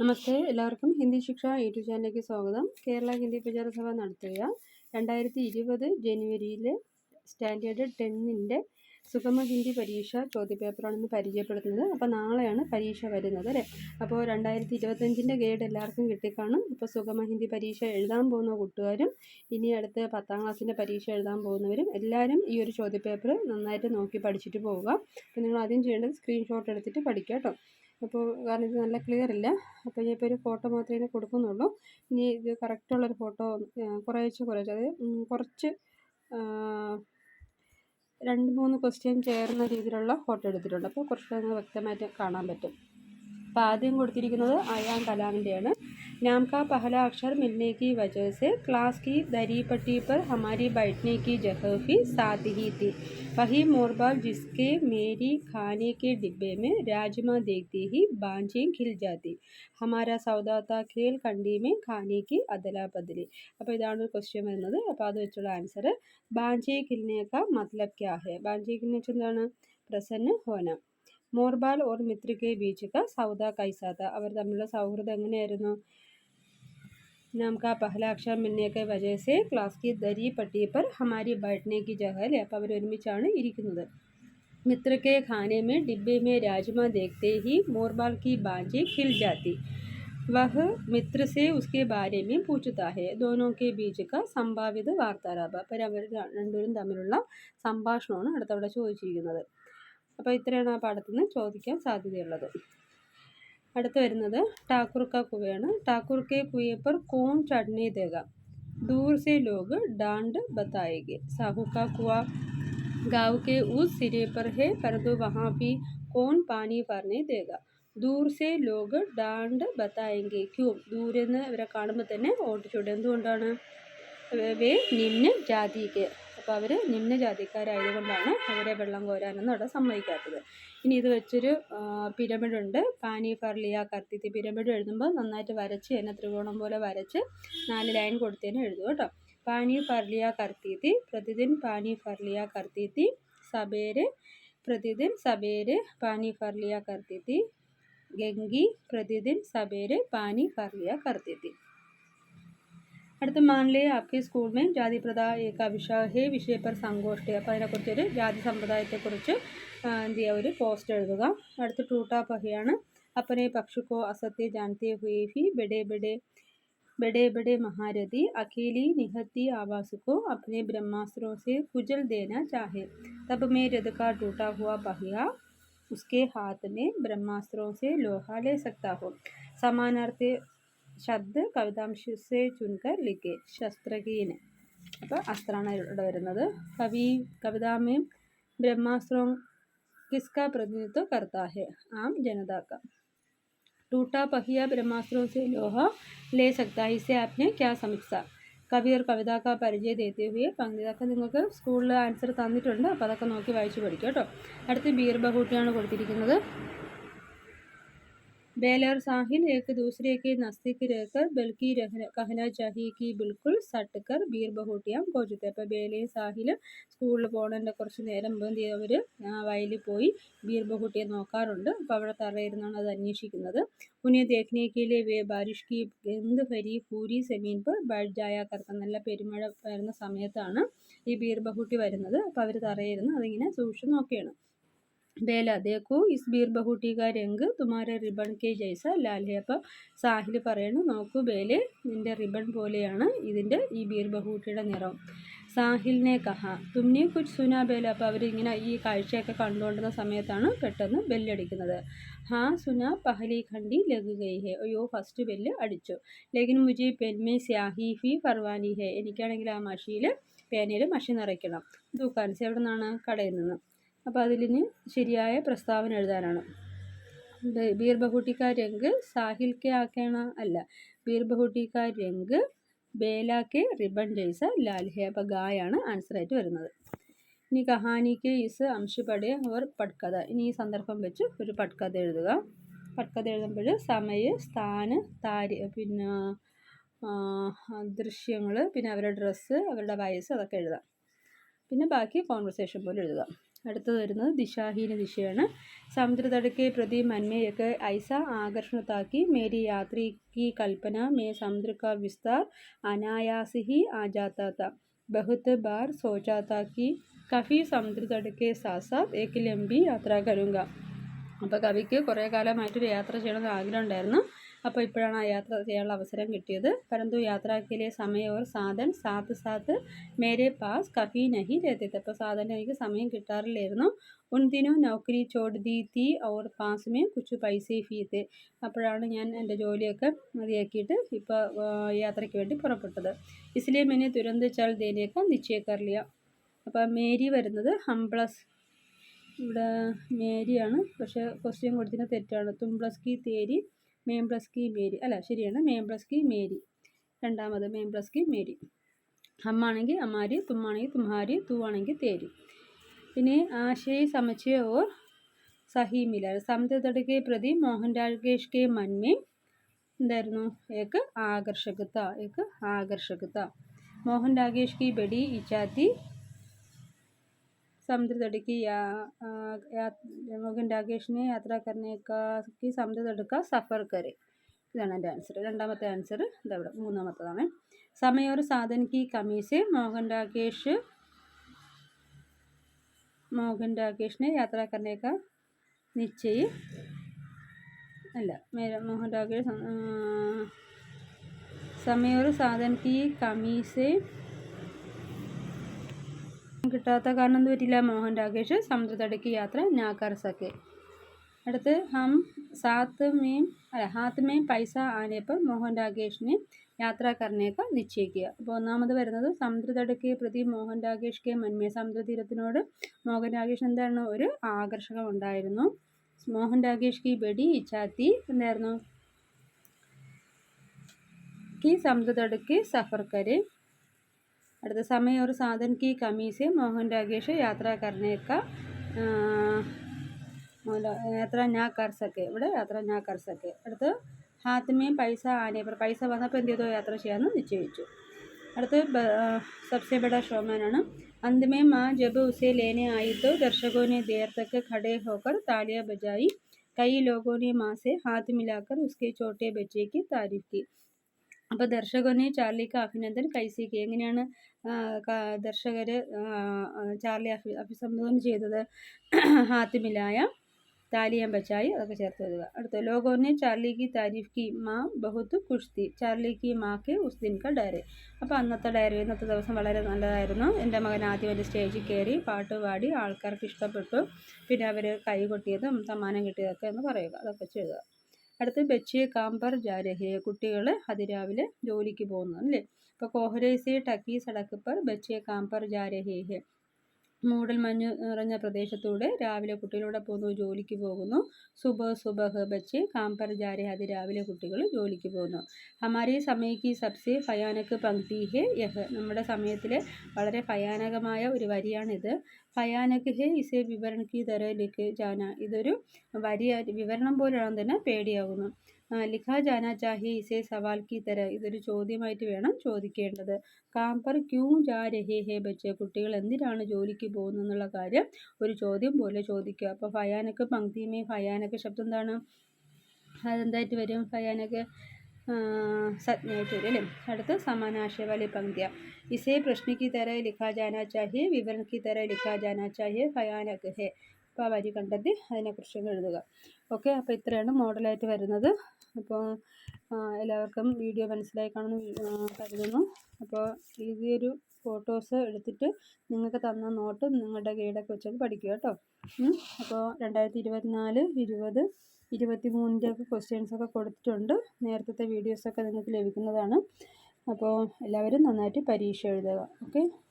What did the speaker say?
നമസ്തേ എല്ലാവർക്കും ഹിന്ദി ശിക്ഷ യൂട്യൂബ് ചാനലിലേക്ക് സ്വാഗതം. കേരള ഹിന്ദി പ്രചാര സഭ നടത്തുക. രണ്ടായിരത്തി ഇരുപത് ജനുവരിയിൽ സ്റ്റാൻഡേർഡ് ടെന്നിന്റെ സുഗമ ഹിന്ദി പരീക്ഷ ചോദ്യപേപ്പറാണെന്ന് പരിചയപ്പെടുത്തുന്നത്. അപ്പോൾ നാളെയാണ് പരീക്ഷ വരുന്നത് അല്ലേ? അപ്പോൾ രണ്ടായിരത്തി ഇരുപത്തഞ്ചിന്റെ ഗൈഡ് എല്ലാവർക്കും കിട്ടിക്കാണും. ഇപ്പോൾ സുഗമ ഹിന്ദി പരീക്ഷ എഴുതാൻ പോകുന്ന കൂട്ടുകാരും ഇനി അടുത്ത് പത്താം ക്ലാസ്സിന്റെ പരീക്ഷ എഴുതാൻ പോകുന്നവരും എല്ലാവരും ഈ ഒരു ചോദ്യപേപ്പർ നന്നായിട്ട് നോക്കി പഠിച്ചിട്ട് പോവുക. അപ്പോൾ നിങ്ങൾ ആദ്യം ചെയ്യേണ്ടത് സ്ക്രീൻഷോട്ട് എടുത്തിട്ട് പഠിക്കുക കേട്ടോ. അപ്പോൾ കാരണം ഇത് നല്ല ക്ലിയർ ഇല്ല. അപ്പോൾ ഇനിയിപ്പോൾ ഒരു ഫോട്ടോ മാത്രമേ കൊടുക്കുന്നുള്ളൂ. ഇനി ഇത് കറക്റ്റുള്ളൊരു ഫോട്ടോ കുറേശ്ശെ കുറേശ്ശെ. അതായത് കുറച്ച് രണ്ട് മൂന്ന് ക്വസ്റ്റ്യൻ ചേർന്ന രീതിയിലുള്ള ഫോട്ടോ എടുത്തിട്ടുണ്ട്. അപ്പോൾ കുറച്ച് വ്യക്തമായിട്ട് കാണാൻ പറ്റും. അപ്പോൾ ആദ്യം കൊടുത്തിരിക്കുന്നത് അയാൻ കലാമിന്റെയാണ്. नाम का पहला अक्षर मिलने की वजह से क्लास की दरी पट्टी पर हमारी बैठने की जगह भी साथ ही थी वही मोरबाल जिसके मेरी खाने के डिब्बे में राजमा देखते ही बांझें खिल जाती हमारा सौदा था खेल कंडी में खाने की अदला बदली അപ്പോൾ ഇതാണ് ക്വസ്റ്റ്യൻ വരുന്നത് അപ്പോൾ അത് വെച്ചുള്ള ആൻസർ ബാഞ്ചെ കിലിനേക്ക മത്ലബ് ക്യാ ഹെ ബാഞ്ചെ കിലിനെ വെച്ചാൽ എന്താണ് Prasanna Ho Naa മോർബാൽ or Mitra K beach ക സൗദ കൈസാത്ത അവർ തമ്മിലുള്ള സൗഹൃദം എങ്ങനെയായിരുന്നു नाम का पहला अक्षर मिलने के वजह से क्लास की दरी पट्टी पर हमारी बैठने की जगह ले അപ്പോൾ അവർ ഒരുമിച്ചാണ് ഇരിക്കുന്നത് मित्र के खाने में डिब्बे में राजमा देखते ही मोरबाल की बाजें खिल जाती वह मित्र से उसके बारे में पूछता है दोनों के बीच का സംഭാവിത വാർത്താലാപ അപ്പോൾ അവർ രണ്ടുപേരും തമ്മിലുള്ള സംഭാഷണമാണ് അടുത്തവിടെ ചോദിച്ചിരിക്കുന്നത് അപ്പോൾ ഇത്രയാണ് ആ പാഠത്തിൽ നിന്ന് ചോദിക്കാൻ സാധ്യതയുള്ളത് അടുത്ത് വരുന്നത് ठाकुर का कुएं ആണ് ठाकुर के कुएं पर कौन चढ़ने देगा दूर से लोग डांड बताएंगे साहू का कुआं गांव के उस सिरे पर है परंतु वहाँ भी कौन पानी भरने देगा ദൂർ സെ ലോഗ് ഡാണ്ട് ബത്തായെങ്കിൽ ക്യൂ ദൂരെ നിന്ന് ഇവരെ കാണുമ്പോൾ തന്നെ ഓടിച്ചോട്ടെ എന്തുകൊണ്ടാണ് വേ നിമ്ന ജാതിക്ക് അപ്പോൾ അവർ ജാതിക്കാരായതുകൊണ്ടാണ് അവരെ വെള്ളം കോരാനൊന്നും അവിടെ സമ്മതിക്കാത്തത്. ഇനി ഇത് വെച്ചൊരു പിരമിഡ് ഉണ്ട് പാനി ഫർലിയ കർത്തിത്തി പിരമിഡ് എഴുതുമ്പോൾ നന്നായിട്ട് വരച്ച് തന്നെ ത്രികോണം പോലെ വരച്ച് നാല് ലൈൻ കൊടുത്തതിന് എഴുതും കേട്ടോ. പാനി ഫർലിയ കർത്തിത്തി പ്രതിദിൻ പാനി ഫർലിയ കർത്തിത്തി സബേര് പ്രതിദിൻ സബേര് പാനി ഫർലിയ കർത്തിത്തി ഗംഗി പ്രതിദിൻ സബേര് പാനി ഫർലിയ കർത്തിത്തി. അടുത്ത മാനിലെ ആപ്കെ സ്കൂൾ में ജാതി പ്രഥ ഏക വിഷയ ഹേ വിഷയ പർ സങ്കോഷ്ഠി അപ്പോൾ അതിനെക്കുറിച്ചൊരു ജാതി സമ്പ്രദായത്തെക്കുറിച്ച് എന്ത് ചെയ്യുക ഒരു പോസ്റ്റ് എഴുതുക അടുത്ത ടൂട്ടാ പഹയാണ് अपने पक्ष को असत्य जानते हुए भी बड़े बड़े बड़े बड़े महारथी अकेली निहत्ती आवास को अपने ब्रह्मास्त्रों से कुचल देना चाहे तब मैं रथ का टूटा हुआ पहिया उसके हाथ में ब्रह्मास्त्रों से लोहा ले सकता हो समानार्थी ശബ്ദ് കവിതാംശസെ ചുൻകർ ലിഖെ ശസ്ത്രഹീന് അപ്പോൾ അസ്ത്രമാണ് ഇവിടെ വരുന്നത് കവി കവിതാമയും ब्रह्मास्त्रों किसका प्रतिनिधित्व करता है आम जनता का टूटा पहिया ब्रह्मास्त्रों से लोहा ले सकता है इसे आपने क्या समझता കവി ഒരു കവിത का പരിചയം देते हुए പങ്ക്തി ഇതൊക്കെ നിങ്ങൾക്ക് സ്കൂളിൽ ആൻസർ തന്നിട്ടുണ്ട് അപ്പോൾ അതൊക്കെ നോക്കി വായിച്ച് പഠിക്കുക കേട്ടോ അടുത്ത് ബീർ ബഹൂട്ടിയാണ് കൊടുത്തിരിക്കുന്നത് बैल और साहिल एक दूसरे के नज़दीक रहकर बल्कि रहना कहना चाहिए कि बिल्कुल सट कर ബീർ ബഹൂട്ടിയാം കോച്ചത്തെ അപ്പോൾ ബേലയും സാഹിൽ സ്കൂളിൽ പോകണതിൻ്റെ കുറച്ച് നേരം മുമ്പ് എന്ത് അവർ വയലിൽ പോയി ബീർ ബഹൂട്ടിയെ നോക്കാറുണ്ട് അപ്പോൾ അവിടെ തറയിരുന്നാണ് അത് അന്വേഷിക്കുന്നത് ഉന്നെ ദേഖ്നെ के लिए वे बारिश की ഗന്ധ ഭരി പൂരി സെമീൻ पर बैठ जाया करता നല്ല പെരുമഴ വരുന്ന സമയത്താണ് ഈ ബീർ ബഹൂട്ടി വരുന്നത് അപ്പോൾ അവർ തറയിരുന്ന് അതിങ്ങനെ സൂക്ഷിച്ച് നോക്കുകയാണ് ബേല ദേഖോ ഇസ് ബീർ ബഹൂട്ടി കാ രംഗ് തുമാരെ റിബൺ കെ ജൈസ ലാൽ ഹെ അപ്പോൾ സാഹിൽ പറയണു നോക്കൂ ബേലെ നിന്റെ റിബൺ പോലെയാണ് ഇതിന്റെ ഈ ബീർ ബഹൂട്ടിയുടെ നിറം. സാഹിലിനെ കഹ. തുമ്നെ കുച്ച് സുന ബേല. അപ്പോൾ അവരിങ്ങനെ ഈ കാഴ്ചയൊക്കെ കണ്ടുകൊണ്ടിരുന്ന സമയത്താണ് പെട്ടെന്ന് ബെല്ലടിക്കുന്നത്. ഹാ സുന പഹലി ഖണ്ഡി ലഗ് ഗൈ ഹെ. അയ്യോ ഫസ്റ്റ് ബെല്ല് അടിച്ചു. ലേക്കിൻ മുജി പെൻമേ സ്യാഹി ഫി ഫർവാനി ഹെ. എനിക്കാണെങ്കിൽ ആ മഷിയിൽ പേനയിൽ മഷി നിറയ്ക്കണം. ദുക്കാൻസ് എവിടെ നിന്നാണ് കടയിൽ നിന്ന്? അപ്പോൾ അതിലിന് ശരിയായ പ്രസ്താവന എഴുതാനാണ്. ബീർ ബഹൂട്ടി രംഗ് സാഹിൽ കെ ആക്കേണ അല്ല. ബീർ ബഹൂട്ടി കാ രംഗ് ബേല കെ റിബൺ ജെയ്സ ലാൽ ഹെ അപ്പോൾ ഗായാണ് ആൻസറായിട്ട് വരുന്നത്. ഇനി കഹാനിക്ക് ഇസ് അംശുപടെ ഓർ പട്കഥ. ഇനി ഈ സന്ദർഭം വെച്ച് ഒരു പട്കഥ എഴുതുക. പട്കഥ എഴുതുമ്പോൾ സമയ സ്ഥാന താരി പിന്നെ ദൃശ്യങ്ങൾ പിന്നെ അവരുടെ ഡ്രസ്സ് അവരുടെ വയസ്സ് അതൊക്കെ എഴുതാം. പിന്നെ ബാക്കി കോൺവെർസേഷൻ പോലെ എഴുതുക. അടുത്തത് വരുന്നത് ദിശാഹീന ദിശയാണ്. സമുദ്രതടുക്കെ പ്രതി മന്മയൊക്കെ ഐസ ആകർഷണത്താക്കി. മേരി യാത്രി കി കൽപ്പന മേ സമുദ്രക്ക വിസ്താർ അനായാസിഹി ആജാത്താത്ത ബഹുത്ത് ബാർ സോചാത്താക്കി കഫി സമുദ്രതടുക്കെ സാസാത്ത് ഏക്ക് ലംബി യാത്ര കരുങ്ക. അപ്പോൾ കവിക്ക് കുറേ കാലമായിട്ടൊരു യാത്ര ചെയ്യണമെന്ന് ആഗ്രഹം ഉണ്ടായിരുന്നു. അപ്പോൾ ഇപ്പോഴാണ് ആ യാത്ര ചെയ്യാനുള്ള അവസരം കിട്ടിയത്. പരന്തു യാത്രാക്കിലെ സമയം or സാധൻ Saath Saath Mere pass കഫി നഹി രഹത്തെ അപ്പോൾ സാധനം എനിക്ക് സമയം കിട്ടാറില്ലായിരുന്നു. ഉൻ ദിനോ നൗക്കരി ചോട് തീ ഓർ പാസ്മേ കുറച്ച് പൈസ ഫീ തെ അപ്പോഴാണ് ഞാൻ എന്റെ ജോലിയൊക്കെ മതിയാക്കിയിട്ട് ഇപ്പോൾ യാത്രയ്ക്ക് വേണ്ടി പുറപ്പെട്ടത്. ഇസ്ലിയെ മെന്നെ തുരന്ത് ചാൾ ദേനേക്ക നിശ്ചയക്കാറില്ല അപ്പോൾ മേരി വരുന്നത് ഹംപ്ലസ് ഇവിടെ മേരിയാണ്. പക്ഷേ ക്വസ്റ്റ്യൻ കൊടുത്തിരുന്നത് തെറ്റാണ്. തുംപ്ലസ് കി തേരി മേം പ്ലസ് കി മേരി. അല്ല ശരിയാണ്. മേം പ്ലസ് കി മേരി. രണ്ടാമത് മേം പ്ലസ് കി മേരി. ഹമ്മാണെങ്കിൽ അമ്മാരി തുമ്മാണെങ്കിൽ തുമ്മാരി തൂ ആണെങ്കിൽ തേരി. പിന്നെ ആശയ സമച്ചയ ഓർ സഹി മിലർ സംതടകെ പ്രതി മോഹൻ രാകേഷ് കെ മന്മേ. എന്തായിരുന്നു? ഏക്ക് ആകർഷകത്ത ഏക്ക് ആകർഷകത്ത മോഹൻ രാകേഷ് കി ബഡി ഇച്ചാത്തി समुद्र तट की या, या മോഹൻ രാകേഷിനെ യാത്ര करने का की समुद्र तट का सफ़र करे ഇതാണ് എൻ്റെ ആൻസർ രണ്ടാമത്തെ ആൻസർ ഇതവിടെ മൂന്നാമത്തതാണ് സമയ ഒരു സാധൻ की कमी से മോഹൻ രാകേഷ് മോഹൻ രാകേഷിനെ യാത്ര करने का निश्चय അല്ല മേര മോഹൻ രാകേഷ് समय और साधन की कमी से കിട്ടാത്ത കാരണം ഒന്നും പറ്റില്ല മോഹൻ രാകേഷ് സമുദ്രത്തടിക്ക് യാത്ര നാക്കാർ അടുത്ത് ഹം സാത്ത് മേം അല്ല ഹാത്ത് മേം പൈസ ആനയപ്പം മോഹൻ രാകേഷിനെ യാത്ര നിശ്ചയിക്കുക. അപ്പോൾ ഒന്നാമത് വരുന്നത് സമുദ്രതടക്ക് പ്രതി മോഹൻ രാകേഷ് കെ മന്മയ സമുദ്രതീരത്തിനോട് മോഹൻ രാകേഷ് എന്താണ് ഒരു ആകർഷകം ഉണ്ടായിരുന്നു. മോഹൻ രാകേഷ് കി ബെടി ഇച്ചാത്തി എന്തായിരുന്നു? കി സമുദ്രതടക്ക് സഫർക്കരെ അടുത്ത समय और साधन की कमी से मोहन रागेश यात्रा करने का യാത്ര ഞാൻ കർ സക്കെ ഇവിടെ യാത്ര ഞാൻ കർ സക്കെ അടുത്ത് ഹാത്മേം പൈസ ആനെ पर പൈസ വന്നപ്പോൾ എന്ത് ചെയ്തു യാത്ര ചെയ്യാമെന്ന് നിശ്ചയിച്ചു അടുത്ത് सबसे बड़ा शोमान ആണ് अंत में माँ जब उसे लेने आई तो दर्शकों ने देर तक खड़े होकर तालियां बजाई कई लोगों ने माँ से हाथ मिलाकर उसके छोटे बच्चे की तारीफ की അപ്പോൾ ദർശകനെ ചാർലിക്ക് അഭിനന്ദൻ കൈസിക്ക് എങ്ങനെയാണ് ദർശകർ ചാർലി അഭി അഭിസംബോധന ചെയ്തത് ഹാത്തിമിലായ താലിയം ബച്ചായി അതൊക്കെ ചേർത്ത് എഴുതുക. അടുത്ത ലോകോനെ ചാർലി കി താരീഫ് കി മാ ബഹുത്ത് കുഷ്തി ചാർലി കി മാക്ക് ഉസ് ദിൻ ക ഡയറി. അപ്പോൾ അന്നത്തെ ഡയറി ഇന്നത്തെ ദിവസം വളരെ നല്ലതായിരുന്നു. എന്റെ മകൻ ആദ്യം ഒരു സ്റ്റേജിൽ കയറി പാട്ട് പാടി ആൾക്കാർക്ക് ഇഷ്ടപ്പെട്ടു. പിന്നെ അവർ കൈ കൊട്ടിയതും സമ്മാനം കിട്ടിയതൊക്കെ എന്ന് പറയുക. അതൊക്കെ ചെയ്യുക അടുത്ത് ബച്ചിയെ കാമ്പർ ജാരഹെ കുട്ടികൾ അതിരാവിലെ ജോലിക്ക് പോകുന്നു അല്ലേ അപ്പോൾ കോഹരേസെ ടക്കി സടക്ക് പർ ബച്ചിയെ കാമ്പർ ജാരഹേ ഹെ. മൂടൽ മഞ്ഞ് നിറഞ്ഞ പ്രദേശത്തൂടെ രാവിലെ കുട്ടികളുടെ പോകുന്നു ജോലിക്ക് പോകുന്നു. സുബ സുബഹ് ബച്ച് കാമ്പർ ജാരെ അതിരാവിലെ കുട്ടികൾ ജോലിക്ക് പോകുന്നു ഹമാരി സമയക്ക് സബ്സെ ഭയാനക് പങ്ക്തി ഹെ യഹ്. നമ്മുടെ സമയത്തിലെ വളരെ ഭയാനകമായ ഒരു വരിയാണിത്. ഭയാനക് ഹെ ഇസെ വിവരണ കി തര ലിഖ് ജാന. ഇതൊരു വരിയ വിവരണം പോലെയാണ് തന്നെ പേടിയാകുന്നു ലിഖ ജാന ചാഹി ഇസെ സവാൽ കി തര. ഇതൊരു ചോദ്യമായിട്ട് വേണം ചോദിക്കേണ്ടത്. കാമ്പർ ക്യൂ ജാ രഹേ ഹേ ബച്ച? കുട്ടികൾ എന്തിനാണ് ജോലിക്ക് പോകുന്നത് എന്നുള്ള കാര്യം ഒരു ചോദ്യം പോലെ ചോദിക്കുക. അപ്പോൾ ഭയാനക്ക് പങ്ക്തിമേ ഭയാനക ശബ്ദം എന്താണ്? അതെന്തായിട്ട് വരും? ഭയാനക സജ്ഞയായിട്ട് വരും അല്ലേ അടുത്ത് സമാനാശയ വാലി പങ്ക്തിയ ഇസേ പ്രശ്ന की तरह लिखा जाना चाहिए विवरण की तरह लिखा जाना चाहिए भयानक है അപ്പോൾ ആ വരി കണ്ടെത്തി അതിനെക്കുറിച്ച് എഴുതുക ഓക്കെ അപ്പോൾ ഇത്രയാണ് മോഡലായിട്ട് വരുന്നത് അപ്പോൾ എല്ലാവർക്കും വീഡിയോ മനസ്സിലായി കാണുമെന്ന് കരുതുന്നു അപ്പോൾ ഈയൊരു ഫോട്ടോസ് എടുത്തിട്ട് നിങ്ങൾക്ക് തന്ന നോട്ട് നിങ്ങളുടെ ഗൈഡൊക്കെ വെച്ചൊക്കെ പഠിക്കുക കേട്ടോ അപ്പോൾ രണ്ടായിരത്തി ഇരുപത്തിനാല് ഇരുപത് ഇരുപത്തി മൂന്നിന്റെയൊക്കെ ക്വസ്റ്റ്യൻസൊക്കെ കൊടുത്തിട്ടുണ്ട്. നേരത്തെ വീഡിയോസൊക്കെ നിങ്ങൾക്ക് ലഭിക്കുന്നതാണ്. അപ്പോൾ എല്ലാവരും നന്നായിട്ട് പരീക്ഷ എഴുതുക. ഓക്കെ?